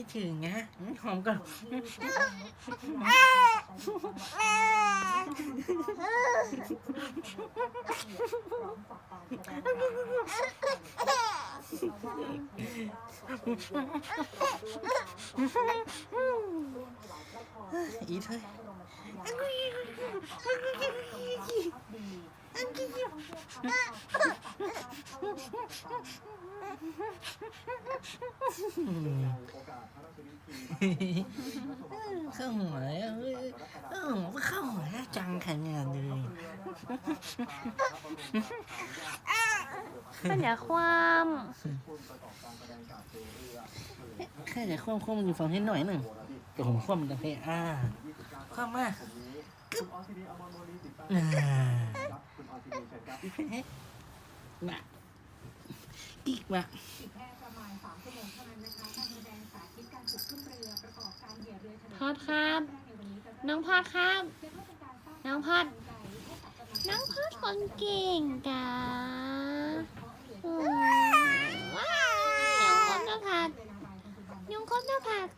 ไม่ถึงนะหอมก่อนอีเธอ เข้าหัวแล้วเอ้ยเออหัวก็เข้าหัวแล้วจังขนาดเลยมันอย่าความแค่จะคว่ำคว่ำอยู่ฝั่งให้หน่อยหนึ่งแต่ผมคว่ำตรงนี้อ่าคว่ำมากกึ๊บอ่ามาอีกมา พอ ดครับ น้องพอดครับ น้องพอดน้องพอดคนเก่งกาอืมว้าวน้องคนนผัดน้องคนนผัด